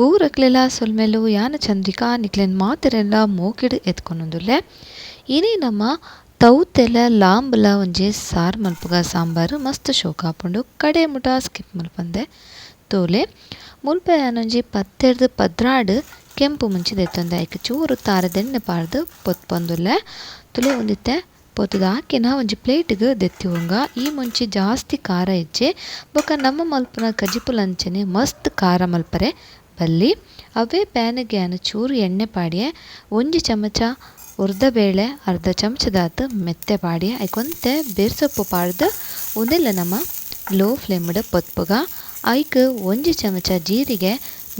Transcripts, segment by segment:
ಪೂರಕ್ಲೆಲ ಸೊಲ್ಮೆಲು ಯಾನ ಚಂದ್ರಿಕಾ ನಿಕ್ಲೆನ್ ಮಾತೆರೆಲ್ಲ ಮೋಕಿಡ್ ಎತ್ಕೊಂಡೊಂದುಲ್ಲೆ. ಇನಿ ನಮ್ಮ ತೌತೆಲ ಲಾಂಬ್ಲ ಒಂಜಿ ಸಾರು ಮಲ್ಪುಗ ಸಾಂಬಾರು ಮಸ್ತ್ ಶೋಕ ಆಪುಂಡು ಕಡೆ ಮುಟ ಸ್ಕಿಪ್ ಮಲ್ಪಂದೆ. ತೋಲೆ, ಮುಲ್ಪ ಯಾನೊಂಜಿ ಪತ್ತೆರ್ದು ಪದ್ರಾಡ್ ಕೆಂಪು ಮುಂಚಿ ದೆತ್ತೊಂದೆ ಐಕ್ ಚೂರು ತಾರದೆಣ್ಣೆ ಪಾರ್ದು ಪೊತ್ಪೊಂದುಲ್ಲೆ ತುಲೆ ಒಂದಿತ್ತೆ, ಪೊತ್ತುದ ಆಕಿನ ಒಂಜಿ ಪ್ಲೇಟ್ಗೆ ದೆತ್ತಿವಂಗ ಈ ಮುಂಚೆ ಜಾಸ್ತಿ ಖಾರ ಇಜ್ಜೆ. ಬೊಕ ನಮ್ಮ ಮಲ್ಪನ ಕಜಿಪುಲಂಚನೆ ಮಸ್ತ್ ಖಾರ ಮಲ್ಪರೆ. ಬಲ್ಲಿ ಅವೇ ಪ್ಯಾನಿಗೆ ಯಾನ್ ಚೂರು ಎಣ್ಣೆ ಪಾಡಿಯೆ ಒಂಜಿ ಚಮಚ ಬೇಳೆ, ಅರ್ಧ ಚಮಚದಾತ್ ಮೆತ್ತೆ ಪಾಡಿಯ, ಐಕೊಂತೆ ಬೇರ್ಸೊಪ್ಪು ಪಾಡ್ದ್ ಉಂದೆಲ್ಲ ನಮ ಲೋ ಫ್ಲೇಮ್ಡ್ ಪೊತ್ಪುಗ ಐಕ್ ಒಂಜಿ ಚಮಚ ಜೀರಿಗೆ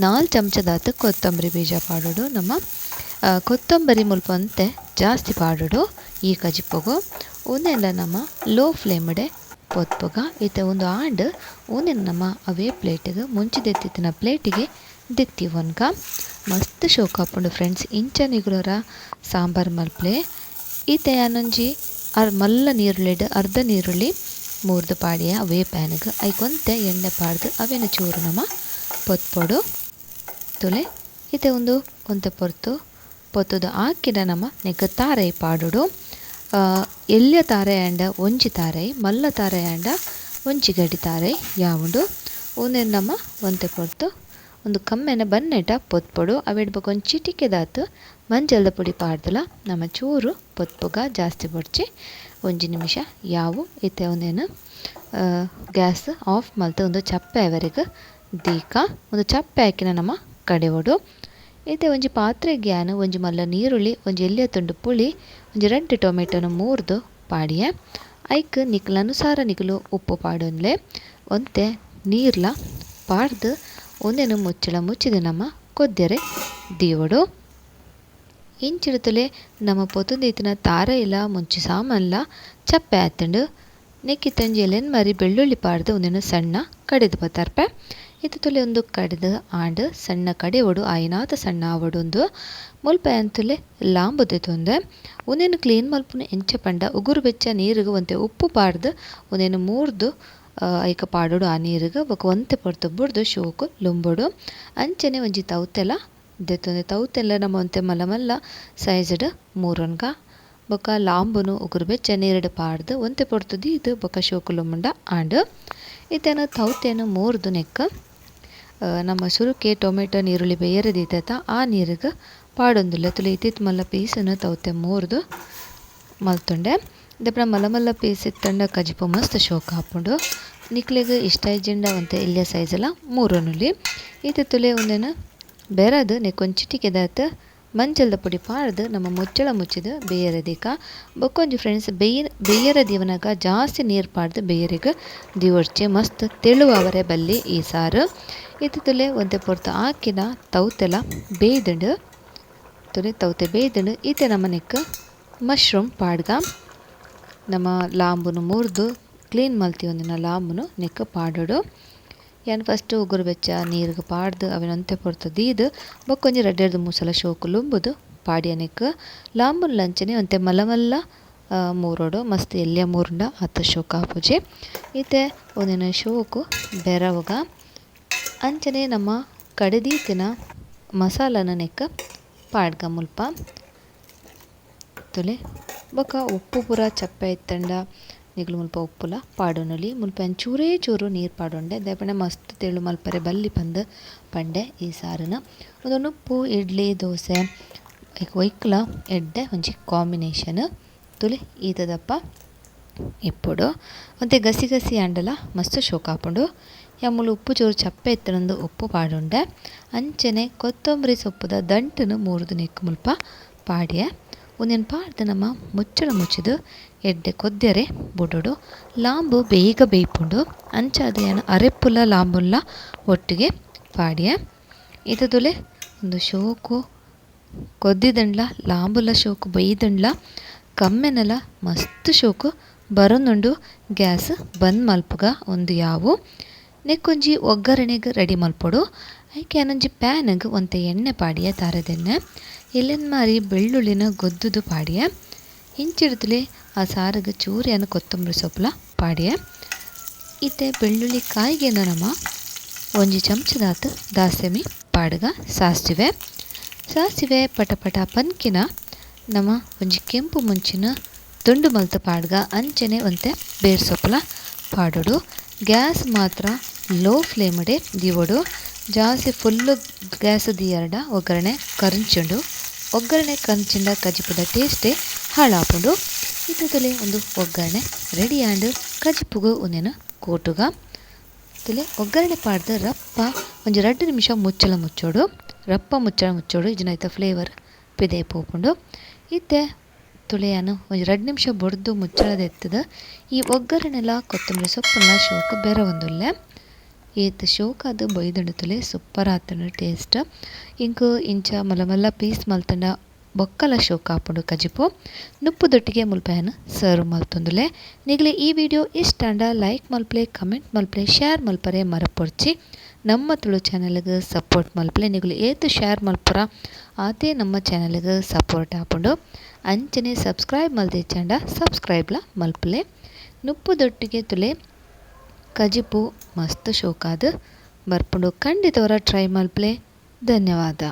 ನಾಲ್ ಚಮಚದಾತ್ ಕೊತ್ತಂಬರಿ ಬೀಜ ಪಾಡೋಡು ನಮ್ಮ ಕೊತ್ತಂಬರಿ ಮುಲ್ಪಂತೆ ಜಾಸ್ತಿ ಪಾಡೋಡು ಈ ಕಜಿಪ್ಪುಗು ಉಂದೆಲ್ಲ ನಮ್ಮ ಲೋ ಫ್ಲೇಮ್ಡೆ ಪೊತ್ಪುಗ, ಇತ್ತೆ ಒಂದು ಆಂಡ್ ಉಂದೆನ್ ನಮ್ಮ ಅವೇ ಪ್ಲೇಟಿಗೆ ಮುಂಚಿದೆತ್ತಿತ್ತಿನ ಪ್ಲೇಟಿಗೆ ದೆತ್ತಿವನ್ಗ ಮಸ್ತ್ ಶೋಕ ಪಂಡು ಫ್ರೆಂಡ್ಸ್ ಇಂಚ ನಿಗುಲರ ಸಾಂಬಾರ್ ಮಲ್ಪಲೆ. ಈತೆ ಅರ್ ಮಲ್ಲ ನೀರುಳ್ಳಿಡ್, ಅರ್ಧ ನೀರುಳ್ಳಿ, ಮೂರ್ದು ಪಾಡಿಯ ಅವೇ ಪ್ಯಾನ್ಗ್. ಐಕೊಂತೆ ಎಣ್ಣೆ ಪಾಡ್ದು, ಅವೇನ ಚೂರು ನಮ್ಮ ಪೊತ್ಪೊಡು ತುಲೆ, ಈತೆ ಒಂದು ಒಂತ ಪೊರ್ತು. ಪೊತ್ತದು ಹಾಕಿದ ನಮ ನೆಗ್ಗ ತಾರೈ ಪಾಡುಡು. ಎಲ್ಯ ತಾರೆ ಆಂಡ ಒಂಜಿ ತಾರೈ, ಮಲ್ಲ ತಾರೆ ಆಂಡ ಒಂಜಿ ಗಡಿ ತಾರೈ, ಯಾವುಂಡು. ಒಂದೇ ನಮ ಒಂತೆ ಪೊರ್ತು. ಒಂದು ಕಮ್ಮೆನ ಬನ್ನೆಟ, ಪೊತ್ಪೊಡು ಅವೆಡ್ ಬೊಕ ಒಂಜಿ ಚಿಟಿಕೆದಾತ್ ಮಂಜಲ್ದ ಪುಡಿ ಪಾಡ್ದಲ ನಮ ಚೂರು, ಪೊತ್ಪುಗ, ಜಾಸ್ತಿ ಬೊಡ್ಚಿ, ಒಂಜಿ ನಿಮಿಷ, ಯಾವು, ಇತ್ತೆ ಒಂದೇನು ಗ್ಯಾಸ್ ಆಫ್ ಮಲ್ತ್ ಒಂದು ಚಪ್ಪೆ ಆವರೆಗ್ ದೀಕ, ಒಂದು ಚಪ್ಪೆ ಆಕಿನ ನಮ ಕಡೆವಡು. ಇತ್ತೆ ಒಂಜಿ ಪಾತ್ರೆ ಯಾನ್ ಒಂಜಿ ಮಲ್ಲ ನೀರುಳ್ಳಿ, ಒಂಜಿ ಎಲ್ಲಿಯ ತುಂಡು ಪುಳಿ, ಒಂಜಿ ರೆಡ್ ಟೊಮೆಟೊನ ಮೂರ್ದು ಪಾಡಿಯೆ. ಐಕ್ ನಿಕ್ಲನುಸಾರ ನಿಕ್ಲು ನಿಕುಲು ಉಪ್ಪು ಪಾಡೊಂದ್ಲೆ ಒಂತೆ ನೀರ್ಲ ಪಾಡ್ದ್ ಉಂದೆನ್ ಮುಚ್ಚಳ ಮುಚ್ಚಿದ್ ನಮ ಕೊದ್ದೆರೆ ದೀವೊಡು ಇಂಚಿಡ್ತುಲೆ ನಮ ಪೊತುಂದೀತಿನ ಇಲ್ಲ, ಮುಂಚಿ ಸಾಮನ್ಲ ಚಪ್ಪೆ ಆತುಂಡು ನೆಕ್ಕಿತ್ತೊಂಜಿ ಎಲೆನ್ ಮರಿ ಬೆಳ್ಳುಳ್ಳಿ ಪಾಡ್ದ್ ಉಂದೆನ್ ಸಣ್ಣ ಕಡೆದ್ ಬತ್ತಾರ್ಪೆ ಇತ್ತೆ ತುಲೆ ಉಂದು ಕಡ್ದ್ ಆಂಡ್, ಸಣ್ಣ ಕಡೆವಡು ಆಯಿನಾತ ಸಣ್ಣ ಆವಡೊಂದು ಮುಲ್ಪ ಆಂತುಲೆ ಲಾಂಬು ದೆತೊಂದೆ ಉಂದೆನ್ ಕ್ಲೀನ್ ಮಲ್ಪುನ ಎಂಚ ಪಂಡ, ಉಗುರು ಬೆಚ್ಚ ನೀರಿಗೆ ಒಂತೆ ಉಪ್ಪು ಪಾಡ್ದ್ ಉಂದೆನ್ ಮೂರ್ದು ಐಕ ಪಾಡೋಡು ಆ ನೀರ್ಗ್ ಬೊಕ ಒಂತೆ ಪೊರ್ತು ಬುಡ್ದು ಶೋಕು ಲುಂಬುಡು. ಅಂಚನೆ ಒಂಜಿ ತೌತೆಲ ದೆತ್ತೊಂದೆ ತೌತೆಲ್ಲ ನಮ್ಮ ಒಂತೆ ಮಲ್ಲ ಮಲ್ಲ ಸೈಜ್ಡ್ ಮೂರೊನ್ಗ. ಬೊಕ ಲಾಂಬುನು ಉಗುರು ಬೆಚ್ಚ ನೀರಡು ಪಾಡ್ದು, ಒಂತೆ ಪೊರ್ತು ದೀದು, ಬೊಕ ಶೋಕು ಲುಂಬುಂಡ ಆಂಡ್. ಇತ್ತೇನು ತೌತೆನು ಮೂರ್ದು ನೆಕ್ಕ. ನಮ್ಮ ಸುರುಕೆ ಟೊಮೆಟೊ ನೀರುಳ್ಳಿ ಬೇಯರೆ ಆ ನೀರಿಗೆ ಪಾಡೊಂದಿಲ್ಲ ತುಲಿ ಇತ್ತಿತ್ತು ಮಲ್ಲ ಪೀಸನ್ನು ತೌತೆ ಮೂರ್ದು ಮಲ್ತುಂಡೆ. ದಾಯೆಪಂಡ ಮಲ್ಲ ಮಲ್ಲ ಪೀಸ್ ಇತ್ತಂಡ ಕಜಿಪು ಮಸ್ತ್ ಶೋಕ ಆಪುಂಡು ನಿಕ್ಲೆಗ್ ಇಷ್ಟ ಇಜ್ಜಿಂಡ ಅಂತ ಇಲ್ಲೇ ಸೈಜಲ್ಲ ಮೂರೊನುಲಿ. ಇದು ತುಲೆ ಒಂದೇನ ಬೆರದ್ ನೆಕ್ಕ್ ಒಂಜಿ ಚಿಟಿಕೆದಾತ್ ಮಂಜಲ್ದ ಪುಡಿ ಪಾಡ್ದು ನಮ್ಮ ಮುಚ್ಚಳ ಮುಚ್ಚಿದ ಬೇಯರದಿಕ ದೀಕ. ಬೊಕೊಂಜಿ ಫ್ರೆಂಡ್ಸ್ ಬೇಯ, ಬೇಯರ ದೀವನಗ ಜಾಸ್ತಿ ನೀರ್ ಪಾಡ್ದು ಬೇಯರಿಗೆ ದಿವರ್ಚಿ ಮಸ್ತ್ ತೆಳು ಆವರೆ ಬಲ್ಲಿ ಈ ಸಾರು. ಇದು ತುಲೆ ಒಂದೆ ಪೊರ್ತು ಆಕಿನ ತೌತೆಲ ಬೇಯ್ದಂಡು, ತುಲೆ ತೌತೆ ಬೇಯ್ದಂಡು ಈತೆ ನಮ್ಮ ನೆಕ್ಕ್ ಮಶ್ರೂಮ್ ಪಾಡ್ಗ ನಮ ಲಾಂಬುನು ಮುರ್ದು, ಕ್ಲೀನ್ ಮಲ್ತಿವೊಂದಿನ ಲಾಂಬುನು ನೆಕ್ಕ ಪಾಡೋಡು. ಯಾನ್ ಫಸ್ಟ್ ಉಗುರು ಬೆಚ್ಚ ನೀರಿಗೆ ಪಾಡ್ದು ಅವೆನ್ ಒಂತೆ ಪೊರ್ತು ದೀದ್. ಬೊಕೊಂಜಿ ರಡ್ಡೆರ್ದು ಮೂಸಲ ಶೋಕು ಲುಂಬುದು ಪಾಡಿಯ ನೆಕ್ಕ. ಲಾಂಬುನ್ಲ ಲಂಚನೆ ಒಂತೆ ಮಲಮಲ್ಲ ಮೂರೋಡು, ಮಸ್ತ್ ಎಲ್ಯ ಮೂರುಂಡ ಅತ್ತ ಶೋಕ ಪೂಜೆ. ಇತ್ತೆ ಒಂದಿನ ಶೋಕು ಬೆರವಗ. ಅಂಚನೆ ನಮ್ಮ ಕಡದೀತಿನ ಮಸಾಲನ ನೆಕ್ಕ ಪಾಡ್ಗ ಮುಲ್ಪ. ತುಲೆ. ಬೊಕ ಉಪ್ಪು ಪೂರ ಚಪ್ಪೆ ಇತ್ತಂಡ, ನಿಗ್ಲು ಮುಲ್ಪ ಉಪ್ಪುಲ ಪಾಡೋನೊಲಿ, ಮುಲ್ಪ ಚೂರೇ ಚೂರು ನೀರು ಪಾಡೋಂಡೆ. ದಾಯೆಪಂಡ ಮಸ್ತ್ ತೆಳು ಮಲ್ಪರೆ ಬಲ್ಲಿ ಪಂದ್ ಪಂಡೆ ಈ ಸಾರುನ. ಒಂದೊಂದು ಉಪ್ಪು, ಇಡ್ಲಿ, ದೋಸೆ ಒಯ್ಕುಲ ಎಡ್ಡೆ, ಒಂಜಿ ಕಾಂಬಿನೇಷನ್. ತುಲೆ ಈತದಪ್ಪ ಇಪ್ಪುಡು. ಒಂತೆ ಗಸಿ ಗಸಿ ಆಂಡಲ ಮಸ್ತ್ ಶೋಕ ಆಪುಂಡು ಯಮ್ಮುಲು ಉಪ್ಪು ಚೂರು ಚಪ್ಪೆ ಎತ್ತನೊಂದು ಉಪ್ಪು ಪಾಡುಂಡೆ. ಅಂಚನೆ ಕೊತ್ತಂಬರಿ ಸೊಪ್ಪುದ ದಂಟನ್ನು ಮೂರುದು ನೆಕ್ಕ್ ಮುಲ್ಪ ಪಾಡ್ಯೆ. ಉಂದೆನ್ ಪಾಡ್ದ ನಮ್ಮ ಮುಚ್ಚಳ ಮುಚ್ಚಿದು ಎಡ್ಡೆ ಕೊದ್ದರೆ ಬುಡೋಡು. ಲಾಂಬು ಬೇಗ ಬೇಯ್ಪುಂಡು. ಅಂಚಾದ ಏನು ಅರೆಪ್ಪುಲ ಲಾಂಬುಲ್ಲ ಒಟ್ಟಿಗೆ ಪಾಡಿಯ. ಇತದುಲೆ ಒಂದು ಶೋಕು ಕೊದ್ದಿದಂಡ್ಲ ಲಾಂಬುಲ ಶೋಕು ಬೈದಂಡ್ಲ ಕಮ್ಮೆನಲ ಮಸ್ತ್ ಶೋಕು ಬರೋನುಂಡು ಗ್ಯಾಸ್ ಬಂದ್ ಮಲ್ಪುಗ ಒಂದು ಯಾವು. ನೆಕ್ಕೊಂಜಿ ಒಗ್ಗರಣೆಗ್ ರೆಡಿ ಮಲ್ಪೊಡು. ಆಯ್ಕೆ ಅನ್ನೊಂಜಿ ಪ್ಯಾನ್ಗ್ ಒಂದು ಎಣ್ಣೆ ಪಾಡಿಯ ತಾರೆದೆಣ್ಣೆ. ಎಲೆನ್ ಮಾರಿ ಬೆಳ್ಳುಳ್ಳಿನ ಗೊದ್ದುದು ಪಾಡಿಯೆ. ಇಂಚಿಡ್ದುಲೆ ಆ ಸಾರಗ ಚೂರಿಯನ್ನು ಯಾನ್ ಕೊತ್ತಂಬರಿ ಸೊಪ್ಪುಲ ಪಾಡಿಯೆ. ಇತ್ತೆ ಬೆಳ್ಳುಳ್ಳಿ ಕಾಯಿಗೆ ನಮ ಒಂಜಿ ಚಮಚದಾತು ದಾಸೆಮಿ ಪಾಡ್ಗ ಸಾಸಿವೆ ಸಾಸಿವೆ ಪಟ ಪಟ ಪನ್ಕಿನ ನಮ್ಮ ಒಂಜಿ ಕೆಂಪು ಮುಂಚಿನ ತುಂಡು ಮಲ್ತ ಪಾಡ್ಗ ಅಂಚನೆ ಒಂತೆ ಬೇರ್ ಸೊಪ್ಪಲ ಪಾಡೋಡು. ಗ್ಯಾಸ್ ಮಾತ್ರ ಲೋ ಫ್ಲೇಮಡೆ ದಿವಡು. ಜಾಸ್ತಿ ಫುಲ್ಲು ಗ್ಯಾಸ್ ದಿಯರ್ಡ ಒಗ್ಗರಣೆ ಕರಂಚುಂಡು. ಒಗ್ಗರಣೆ ಕಂಚಿಂಡ ಕಜಿಪುದ ಟೇಸ್ಟೇ ಹಾಳಾಪುಂಡು. ಇತ್ತದಲೆ ಒಂದು ಒಗ್ಗರಣೆ ರೆಡಿ ಆಂಡ್ ಕಜಿಪುಗು ಉಂದೆನ ಕೋಟುಗ. ತುಲೆ ಒಗ್ಗರಣೆ ಪಾಡ್ದ ರಪ್ಪ ಒಂದು ಎರಡು ನಿಮಿಷ ಮುಚ್ಚಳ ಮುಚ್ಚೋಡು. ರಪ್ಪ ಮುಚ್ಚಳ ಮುಚ್ಚೋಡು ಇದನ್ನ ಐತ ಫ್ಲೇವರ್ ಪಿದೆ ಪೋಪುಂಡು. ಇತ್ತೆ ತುಳೆಯನ್ನು ಒಂದು ಎರಡು ನಿಮಿಷ ಬಡ್ದು ಮುಚ್ಚಳದೆತ್ತದ ಈ ಒಗ್ಗರಣೆಲ ಕೊತ್ತಂಬರಿ ಸೊಪ್ಪುನ ಶೋಕ ಬೆರವೊಂದುಲ್ಲೆ ಏತ್ ಶೋಕ ಅದು ಬೈದುಂಡು ತುಲೆ, ಸೂಪರ್ ಆತುಂಡು ಟೇಸ್ಟ್ ಇಂಕು ಇಂಚ ಮಲ್ಲ ಮಲ್ಲ ಪೀಸ್ ಮಲ್ತಂಡ ಬೊಕ್ಕಲ ಶೋಕ ಆಪುಂಡು ಕಜಿಪು. ನುಪ್ಪುದೊಟ್ಟಿಗೆ ಮುಲ್ಪೆಯನ್ನು ಸರ್ವ್ ಮಲ್ತುಂದುಲೆ ನಿಗ್ಲೆ ಈ ವಿಡಿಯೋ ಇಷ್ಟ ಅಂಡ ಲೈಕ್ ಮಲ್ಪಲೆ, ಕಮೆಂಟ್ ಮಲ್ಪಲೆ ಶೇರ್ ಮಲ್ಪರೆ ಮರಪೊಡ್ಚಿ ನಮ್ಮ ತುಳು ಚಾನಲ್ಗೆ ಸಪೋರ್ಟ್ ಮಲ್ಪಲೆ, ನಿಗುಲು ಏತ್ ಶೇರ್ ಮಲ್ಪುರ. ಆತೆ ನಮ್ಮ ಚಾನಲ್ಗೆ ಸಪೋರ್ಟ್ ಆಪುಂಡು. ಅಂಚನೆ ಸಬ್ಸ್ಕ್ರೈಬ್ ಮಲ್ದಿಚ್ಚಂಡ ಸಬ್ಸ್ಕ್ರೈಬ್ಲ ಮಲ್ಪಲೆ. ನುಪ್ಪುದೊಟ್ಟಿಗೆ ತುಲೆ ಕಜಿಪು ಮಸ್ತ್ ಶೋಕಾದ್ ಬರ್ಪುಂಡು ಖಂಡಿತವರ ಟ್ರೈ ಮಲ್ಪ್ಲೆ ಧನ್ಯವಾದ.